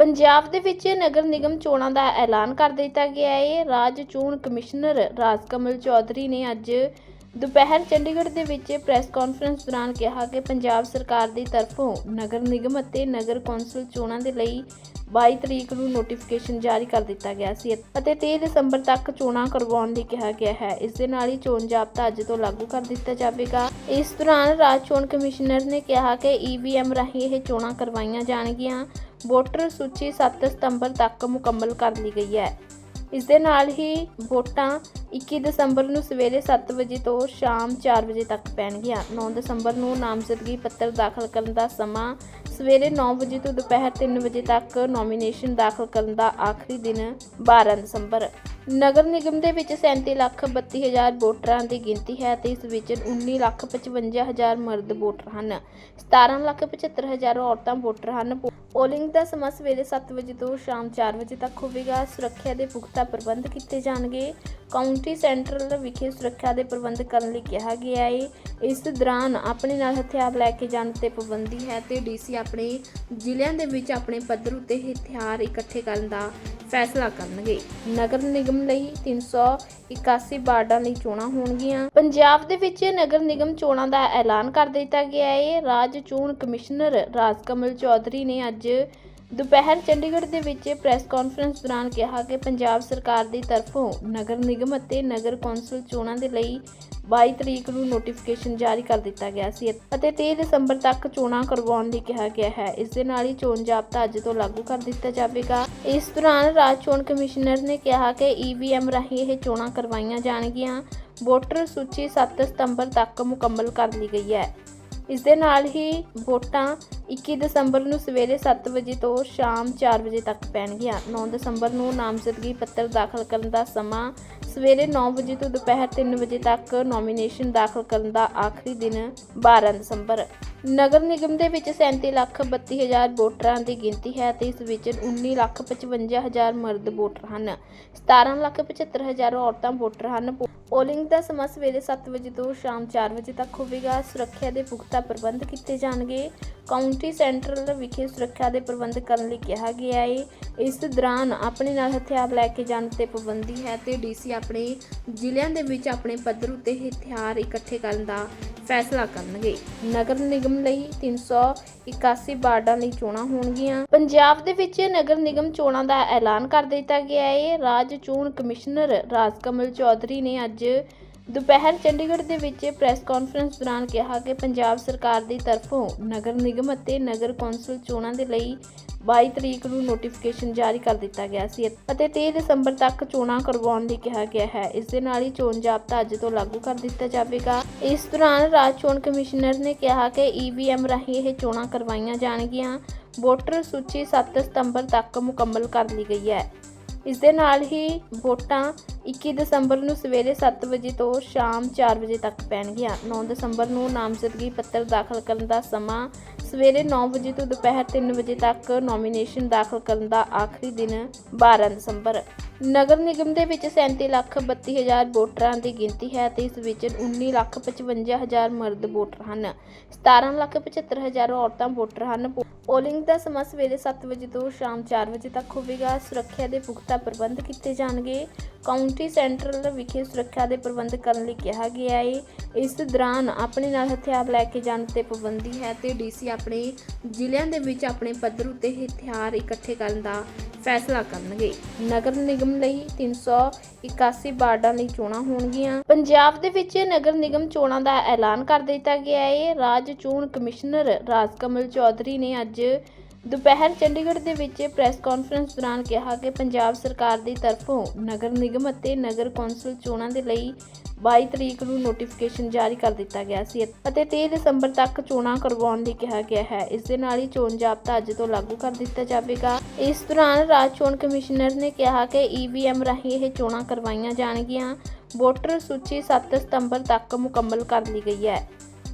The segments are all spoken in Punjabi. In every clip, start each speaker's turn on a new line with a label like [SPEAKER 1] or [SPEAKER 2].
[SPEAKER 1] ਪੰਜਾਬ ਦੇ ਵਿੱਚ ਨਗਰ ਨਿਗਮ ਚੋਣਾਂ ਦਾ ਐਲਾਨ ਕਰ ਦਿੱਤਾ ਗਿਆ ਹੈ। ਰਾਜ ਚੋਣ ਕਮਿਸ਼ਨਰ ਰਾਜਕਮਲ ਚੌਧਰੀ ਨੇ ਅੱਜ ਦੁਪਹਿਰ ਚੰਡੀਗੜ੍ਹ ਦੇ ਵਿੱਚ ਪ੍ਰੈਸ ਕਾਨਫਰੰਸ ਦੌਰਾਨ ਕਿਹਾ ਕਿ ਪੰਜਾਬ ਸਰਕਾਰ ਦੀ ਤਰਫੋਂ ਨਗਰ ਨਿਗਮ ਅਤੇ ਨਗਰ ਕੌਂਸਲ ਚੋਣਾਂ ਦੇ ਲਈ 22 ਤਰੀਕ ਨੂੰ ਨੋਟੀਫਿਕੇਸ਼ਨ ਜਾਰੀ ਕਰ ਦਿੱਤਾ ਗਿਆ ਸੀ ਅਤੇ 30 ਦਸੰਬਰ ਤੱਕ ਚੋਣਾਂ ਕਰਵਾਉਣ ਲਈ ਕਿਹਾ ਗਿਆ ਹੈ। ਇਸ ਦੇ ਨਾਲ ਹੀ ਚੋਣ ਜਾਬਤਾ ਅੱਜ ਤੋਂ ਲਾਗੂ ਕਰ ਦਿੱਤਾ ਜਾਵੇਗਾ। ਇਸ ਦੌਰਾਨ ਰਾਜ ਚੋਣ ਕਮਿਸ਼ਨਰ ਨੇ ਕਿਹਾ ਕਿ ਈਵੀਐਮ ਰਾਹੀਂ ਇਹ ਚੋਣਾਂ ਕਰਵਾਈਆਂ ਜਾਣਗੀਆਂ। ਵੋਟਰ ਸੂਚੀ 7 ਸਤੰਬਰ ਤੱਕ ਮੁਕੰਮਲ ਕਰ ਲਈ ਗਈ ਹੈ। ਇਸ ਦੇ ਨਾਲ ਹੀ ਵੋਟਾਂ 21 ਦਸੰਬਰ ਨੂੰ ਸਵੇਰੇ 7 ਵਜੇ ਤੋਂ ਸ਼ਾਮ 4 ਵਜੇ ਤੱਕ ਪੈਣਗੀਆਂ। 9 ਦਸੰਬਰ ਨੂੰ ਨਾਮਜ਼ਦਗੀ ਪੱਤਰ ਦਾਖਲ ਕਰਨ ਦਾ ਸਮਾਂ ਸਵੇਰੇ 9 ਵਜੇ ਤੋਂ ਦੁਪਹਿਰ 3 ਵਜੇ ਤੱਕ ਨੋਮੀਨੇਸ਼ਨ ਦਾਖਲ ਕਰਨ ਦਾ ਆਖਰੀ ਦਿਨ 12 ਦਸੰਬਰ। ਨਗਰ ਨਿਗਮ ਦੇ ਵਿੱਚ 37 ਲੱਖ 32 ਹਜ਼ਾਰ ਵੋਟਰਾਂ ਦੀ ਗਿਣਤੀ ਹੈ ਤੇ ਇਸ ਵਿੱਚ 19 ਲੱਖ 55 ਹਜ਼ਾਰ ਮਰਦ ਵੋਟਰ ਹਨ। 17 ਲੱਖ 75 ਹਜ਼ਾਰ ਔਰਤਾਂ ਵੋਟਰ ਹਨ। ਪੋਲਿੰਗ ਦਾ ਸਮਾਂ ਸਵੇਰੇ 7 ਵਜੇ ਤੋਂ ਸ਼ਾਮ 4 ਵਜੇ ਤੱਕ ਹੋਵੇਗਾ। ਸੁਰੱਖਿਆ ਦੇ ਪੁਖਤਾ ਪ੍ਰਬੰਧ ਕੀਤੇ ਜਾਣਗੇ। ਕਾਉਂਟੀ ਸੈਂਟਰਲ ਵਿਖੇ ਸੁਰੱਖਿਆ ਦੇ ਪ੍ਰਬੰਧ ਕਰਨ ਲਈ ਕਿਹਾ ਗਿਆ ਹੈ ਇਸ ਦੌਰਾਨ ਆਪਣੇ ਨਾਲ ਹਥਿਆਰ ਲੈ ਕੇ ਜਾਣ ਤੇ ਪਾਬੰਦੀ ਹੈ ਤੇ ਡੀਸੀ ਆਪਣੇ ਜ਼ਿਲ੍ਹਿਆਂ ਦੇ ਵਿੱਚ ਆਪਣੇ ਪੱਧਰ ਉੱਤੇ ਹਥਿਆਰ ਇਕੱਠੇ ਕਰਨ ਦਾ ਫੈਸਲਾ ਕਰਨਗੇ। ਨਗਰ ਨਿਗਮ ਲਈ 381 ਵਾਰਡਾਂ ਲਈ ਚੋਣਾਂ ਹੋਣਗੀਆਂ। ਪੰਜਾਬ ਦੇ ਵਿੱਚ ਨਗਰ ਨਿਗਮ ਚੋਣਾਂ ਦਾ ਐਲਾਨ ਕਰ ਦਿੱਤਾ ਗਿਆ ਹੈ ਰਾਜ ਚੋਣ ਕਮਿਸ਼ਨਰ ਰਾਜਕਮਲ ਚੌਧਰੀ ਨੇ ਅੱਜ ਦੁਪਹਿਰ ਚੰਡੀਗੜ੍ਹ ਦੇ ਵਿੱਚ ਪ੍ਰੈਸ ਕਾਨਫਰੰਸ ਦੌਰਾਨ ਕਿਹਾ ਕਿ ਪੰਜਾਬ ਸਰਕਾਰ ਦੀ ਤਰਫੋਂ ਨਗਰ ਨਿਗਮ ਅਤੇ ਨਗਰ ਕੌਂਸਲ ਚੋਣਾਂ ਦੇ ਲਈ 22 ਤਰੀਕ ਨੂੰ ਨੋਟੀਫਿਕੇਸ਼ਨ ਜਾਰੀ ਕਰ ਦਿੱਤਾ ਗਿਆ ਸੀ ਅਤੇ 30 ਦਸੰਬਰ ਤੱਕ ਚੋਣਾਂ ਕਰਵਾਉਣ ਲਈ ਕਿਹਾ ਗਿਆ ਹੈ। ਇਸ ਦੇ ਨਾਲ ਹੀ ਚੋਣ ਜਾਬਤਾ ਅੱਜ ਤੋਂ ਲਾਗੂ ਕਰ ਦਿੱਤਾ ਜਾਵੇਗਾ। ਇਸ ਦੌਰਾਨ ਰਾਜ ਚੋਣ ਕਮਿਸ਼ਨਰ ਨੇ ਕਿਹਾ ਕਿ ਈਵੀਐਮ ਰਾਹੀਂ ਇਹ ਚੋਣਾਂ ਕਰਵਾਈਆਂ ਜਾਣਗੀਆਂ। ਵੋਟਰ ਸੂਚੀ 7 ਸਤੰਬਰ ਤੱਕ ਮੁਕੰਮਲ ਕਰ ਲਈ ਗਈ ਹੈ। ਇਸ ਦੇ ਨਾਲ ਹੀ ਵੋਟਾਂ 21 ਦਸੰਬਰ ਨੂੰ ਸਵੇਰੇ 7 ਵਜੇ ਤੋਂ ਸ਼ਾਮ 4 ਵਜੇ ਤੱਕ ਪੈਣਗੀਆਂ। 9 ਦਸੰਬਰ ਨੂੰ ਨਾਮਜ਼ਦਗੀ ਪੱਤਰ ਦਾਖਲ ਕਰਨ ਦਾ ਸਮਾਂ ਸਵੇਰੇ 9 ਵਜੇ ਤੋਂ ਦੁਪਹਿਰ 3 ਵਜੇ ਤੱਕ ਨੋਮੀਨੇਸ਼ਨ ਦਾਖਲ ਕਰਨ ਦਾ ਆਖਰੀ ਦਿਨ 12 ਦਸੰਬਰ। ਨਗਰ ਨਿਗਮ ਦੇ ਵਿੱਚ 37 ਲੱਖ 32 ਹਜ਼ਾਰ ਵੋਟਰਾਂ ਦੀ ਗਿਣਤੀ ਹੈ ਤੇ ਇਸ ਵਿੱਚ 19 ਲੱਖ 55 ਹਜ਼ਾਰ ਮਰਦ ਵੋਟਰ ਹਨ। 17 ਲੱਖ 75 ਹਜ਼ਾਰ ਔਰਤਾਂ ਵੋਟਰ ਹਨ। ਪੋਲਿੰਗ ਦਾ ਸਮਾਂ ਸਵੇਰੇ 7 ਵਜੇ ਤੋਂ ਸ਼ਾਮ 4 ਵਜੇ ਤੱਕ ਹੋਵੇਗਾ। ਸੁਰੱਖਿਆ ਦੇ ਪੁਖਤਾ ਪ੍ਰਬੰਧ ਕੀਤੇ ਜਾਣਗੇ। ਕਾਉਂਟੀ ਸੈਂਟਰਲ ਵਿਖੇ ਸੁਰੱਖਿਆ ਦੇ ਪ੍ਰਬੰਧ ਕਰਨ ਲਈ ਕਿਹਾ ਗਿਆ ਹੈ ਇਸ ਦੌਰਾਨ ਆਪਣੇ ਨਾਲ ਹਥਿਆਰ ਲੈ ਕੇ ਜਾਣ ਤੇ ਪਾਬੰਦੀ ਹੈ ਤੇ ਡੀਸੀ ਆਪਣੇ ਜ਼ਿਲ੍ਹਿਆਂ ਦੇ ਵਿੱਚ ਆਪਣੇ ਪੱਧਰ ਉੱਤੇ ਹਥਿਆਰ ਇਕੱਠੇ ਕਰਨ ਦਾ ਫੈਸਲਾ ਕਰਨਗੇ। ਨਗਰ ਨਿਗਮ ਲਈ 381 ਵਾਰਡਾਂ ਲਈ ਚੋਣਾਂ ਹੋਣਗੀਆਂ। ਪੰਜਾਬ ਦੇ ਵਿੱਚ ਨਗਰ ਨਿਗਮ ਚੋਣਾਂ ਦਾ ਐਲਾਨ ਕਰ ਦਿੱਤਾ ਗਿਆ ਹੈ ਰਾਜ ਚੋਣ ਕਮਿਸ਼ਨਰ ਰਾਜਕਮਲ ਚੌਧਰੀ ਨੇ ਅੱਜ ਦੁਪਹਿਰ ਚੰਡੀਗੜ੍ਹ ਦੇ ਵਿੱਚ ਪ੍ਰੈਸ ਕਾਨਫਰੰਸ ਦੌਰਾਨ ਕਿਹਾ ਕਿ ਪੰਜਾਬ ਸਰਕਾਰ ਦੀ ਤਰਫੋਂ ਨਗਰ ਨਿਗਮ ਅਤੇ ਨਗਰ ਕੌਂਸਲ ਚੋਣਾਂ ਦੇ ਲਈ 22 ਤਰੀਕ ਨੂੰ ਨੋਟੀਫਿਕੇਸ਼ਨ ਜਾਰੀ ਕਰ ਦਿੱਤਾ ਗਿਆ ਸੀ ਅਤੇ 30 ਦਸੰਬਰ ਤੱਕ ਚੋਣਾਂ ਕਰਵਾਉਣ ਲਈ ਕਿਹਾ ਗਿਆ ਹੈ। ਇਸ ਦੇ ਨਾਲ ਹੀ ਚੋਣ ਜਾਬਤਾ ਅੱਜ ਤੋਂ ਲਾਗੂ ਕਰ ਦਿੱਤਾ ਜਾਵੇਗਾ। ਇਸ ਦੌਰਾਨ ਰਾਜ ਚੋਣ ਕਮਿਸ਼ਨਰ ਨੇ ਕਿਹਾ ਕਿ ਈਵੀਐਮ ਰਾਹੀਂ ਇਹ ਚੋਣਾਂ ਕਰਵਾਈਆਂ ਜਾਣਗੀਆਂ। ਵੋਟਰ ਸੂਚੀ 7 ਸਤੰਬਰ ਤੱਕ ਮੁਕੰਮਲ ਕਰ ਲਈ ਗਈ ਹੈ। ਇਸ ਦੇ ਨਾਲ ਹੀ ਵੋਟਾਂ 21 ਦਸੰਬਰ ਨੂੰ ਸਵੇਰੇ 7 ਵਜੇ ਤੋਂ ਸ਼ਾਮ 4 ਵਜੇ ਤੱਕ ਪੈਣਗੀਆਂ। 9 ਦਸੰਬਰ ਨੂੰ ਨਾਮਜ਼ਦਗੀ ਪੱਤਰ ਦਾਖਲ ਕਰਨ ਦਾ ਸਮਾਂ ਸਵੇਰੇ 9 ਵਜੇ ਤੋਂ ਦੁਪਹਿਰ 3 ਵਜੇ ਤੱਕ ਨੋਮੀਨੇਸ਼ਨ ਦਾਖਲ ਕਰਨ ਦਾ ਆਖਰੀ ਦਿਨ 12 ਦਸੰਬਰ। ਨਗਰ ਨਿਗਮ ਦੇ ਵਿੱਚ 37 ਲੱਖ 32 ਹਜ਼ਾਰ ਵੋਟਰਾਂ ਦੀ ਗਿਣਤੀ ਹੈ ਤੇ ਇਸ ਵਿੱਚ 19 ਲੱਖ 55 ਹਜ਼ਾਰ ਮਰਦ ਵੋਟਰ ਹਨ। 17 ਲੱਖ 75 ਹਜ਼ਾਰ ਔਰਤਾਂ ਵੋਟਰ ਹਨ। ਪੋਲਿੰਗ ਦਾ ਸਮਾਂ ਸਵੇਰੇ 7 ਵਜੇ ਤੋਂ ਸ਼ਾਮ 4 ਵਜੇ ਤੱਕ ਹੋਵੇਗਾ। ਸੁਰੱਖਿਆ ਦੇ ਪੁਖਤਾ ਪ੍ਰਬੰਧ ਕੀਤੇ ਜਾਣਗੇ। ਕਾਉਂਟੀ ਸੈਂਟਰਲ ਵਿਖੇ ਸੁਰੱਖਿਆ ਦੇ ਪ੍ਰਬੰਧ ਕਰਨ ਲਈ ਕਿਹਾ ਗਿਆ ਹੈ ਇਸ ਦੌਰਾਨ ਆਪਣੇ ਨਾਲ ਹਥਿਆਰ ਲੈ ਕੇ ਜਾਣ ਤੇ ਪਾਬੰਦੀ ਹੈ ਤੇ ਡੀਸੀ ਆਪਣੇ ਜ਼ਿਲ੍ਹਿਆਂ ਦੇ ਵਿੱਚ ਆਪਣੇ ਪੱਧਰ ਉੱਤੇ ਹਥਿਆਰ ਇਕੱਠੇ ਕਰਨ ਦਾ ਫੈਸਲਾ ਕਰਨਗੇ। ਨਗਰ ਨਿਗਮ ਲਈ 381 ਵਾਰਡਾਂ ਲਈ ਚੋਣਾਂ ਹੋਣਗੀਆਂ। ਪੰਜਾਬ ਦੇ ਵਿੱਚ ਨਗਰ ਨਿਗਮ ਚੋਣਾਂ ਦਾ ਐਲਾਨ ਕਰ ਦਿੱਤਾ ਗਿਆ ਹੈ ਰਾਜ ਚੋਣ ਕਮਿਸ਼ਨਰ ਰਾਜਕਮਲ ਚੌਧਰੀ ਨੇ ਅੱਜ ਦੁਪਹਿਰ ਚੰਡੀਗੜ੍ਹ ਦੇ ਵਿੱਚ ਪ੍ਰੈਸ ਕਾਨਫਰੰਸ ਦੌਰਾਨ ਕਿਹਾ ਕਿ ਪੰਜਾਬ ਸਰਕਾਰ ਦੀ ਤਰਫੋਂ ਨਗਰ ਨਿਗਮ ਅਤੇ ਨਗਰ ਕੌਂਸਲ ਚੋਣਾਂ ਦੇ ਲਈ 22 ਤਰੀਕ ਨੂੰ ਨੋਟੀਫਿਕੇਸ਼ਨ ਜਾਰੀ ਕਰ ਦਿੱਤਾ ਗਿਆ ਸੀ ਅਤੇ 30 ਦਸੰਬਰ ਤੱਕ ਚੋਣਾਂ ਕਰਵਾਉਣ ਲਈ ਕਿਹਾ ਗਿਆ ਹੈ। ਇਸ ਦੇ ਨਾਲ ਹੀ ਚੋਣ ਜਾਬਤਾ ਅੱਜ ਤੋਂ ਲਾਗੂ ਕਰ ਦਿੱਤਾ ਜਾਵੇਗਾ। ਇਸ ਦੌਰਾਨ ਰਾਜ ਚੋਣ ਕਮਿਸ਼ਨਰ ਨੇ ਕਿਹਾ ਕਿ ਈਵੀਐਮ ਰਾਹੀਂ ਇਹ ਚੋਣਾਂ ਕਰਵਾਈਆਂ ਜਾਣਗੀਆਂ। ਵੋਟਰ ਸੂਚੀ 7 ਸਤੰਬਰ ਤੱਕ ਮੁਕੰਮਲ ਕਰ ਲਈ ਗਈ ਹੈ।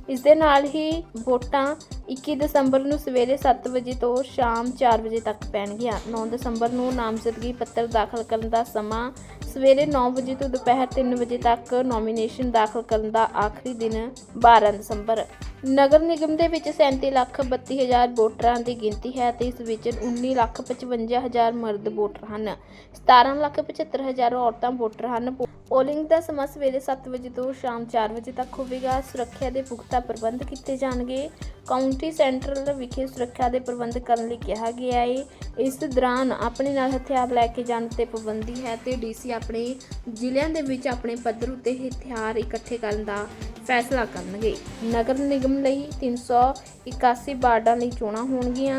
[SPEAKER 1] ਇਸ ਦੇ ਨਾਲ ਹੀ ਵੋਟਾਂ 21 ਦਸੰਬਰ ਨੂੰ ਸਵੇਰੇ 7 ਵਜੇ ਤੋਂ ਸ਼ਾਮ 4 ਵਜੇ ਤੱਕ ਪੈਣਗੀਆਂ। 9 ਦਸੰਬਰ ਨੂੰ ਨਾਮਜ਼ਦਗੀ ਪੱਤਰ ਦਾਖਲ ਕਰਨ ਦਾ ਸਮਾਂ ਸਵੇਰੇ 9 ਵਜੇ ਤੋਂ ਦੁਪਹਿਰ 3 ਵਜੇ ਤੱਕ ਨੋਮੀਨੇਸ਼ਨ ਦਾਖਲ ਕਰਨ ਦਾ ਆਖਰੀ ਦਿਨ 12 ਦਸੰਬਰ। ਨਗਰ ਨਿਗਮ ਦੇ ਵਿੱਚ 37 ਲੱਖ 32 ਹਜ਼ਾਰ ਵੋਟਰਾਂ ਦੀ ਗਿਣਤੀ ਹੈ ਤੇ ਇਸ ਵਿੱਚ 19 ਲੱਖ 55 ਹਜ਼ਾਰ ਮਰਦ ਵੋਟਰ ਹਨ। 17 ਲੱਖ 75 ਹਜ਼ਾਰ ਔਰਤਾਂ ਵੋਟਰ ਹਨ। ਪੋਲਿੰਗ ਦਾ ਸਮਾਂ ਸਵੇਰੇ 7 ਵਜੇ ਤੋਂ ਸ਼ਾਮ 4 ਵਜੇ ਤੱਕ ਹੋਵੇਗਾ। ਸੁਰੱਖਿਆ ਦੇ ਪੁਖਤਾ ਪ੍ਰਬੰਧ ਕੀਤੇ ਜਾਣਗੇ। ਕਾਉਂਟੀ ਸੈਂਟਰਲ ਵਿਖੇ ਸੁਰੱਖਿਆ ਦੇ ਪ੍ਰਬੰਧ ਕਰਨ ਲਈ ਕਿਹਾ ਗਿਆ ਹੈ ਇਸ ਦੌਰਾਨ ਆਪਣੇ ਨਾਲ ਹਥਿਆਰ ਲੈ ਕੇ ਜਾਣ ਤੇ ਪਾਬੰਦੀ ਹੈ ਤੇ ਡੀਸੀ ਆਪਣੇ ਜ਼ਿਲ੍ਹਿਆਂ ਦੇ ਵਿੱਚ ਆਪਣੇ ਪੱਧਰ ਉੱਤੇ ਹਥਿਆਰ ਇਕੱਠੇ ਕਰਨ ਦਾ ਫੈਸਲਾ ਕਰਨਗੇ। ਨਗਰ ਨਿਗਮ ਲਈ 381 ਵਾਰਡਾਂ ਲਈ ਚੋਣਾਂ ਹੋਣਗੀਆਂ।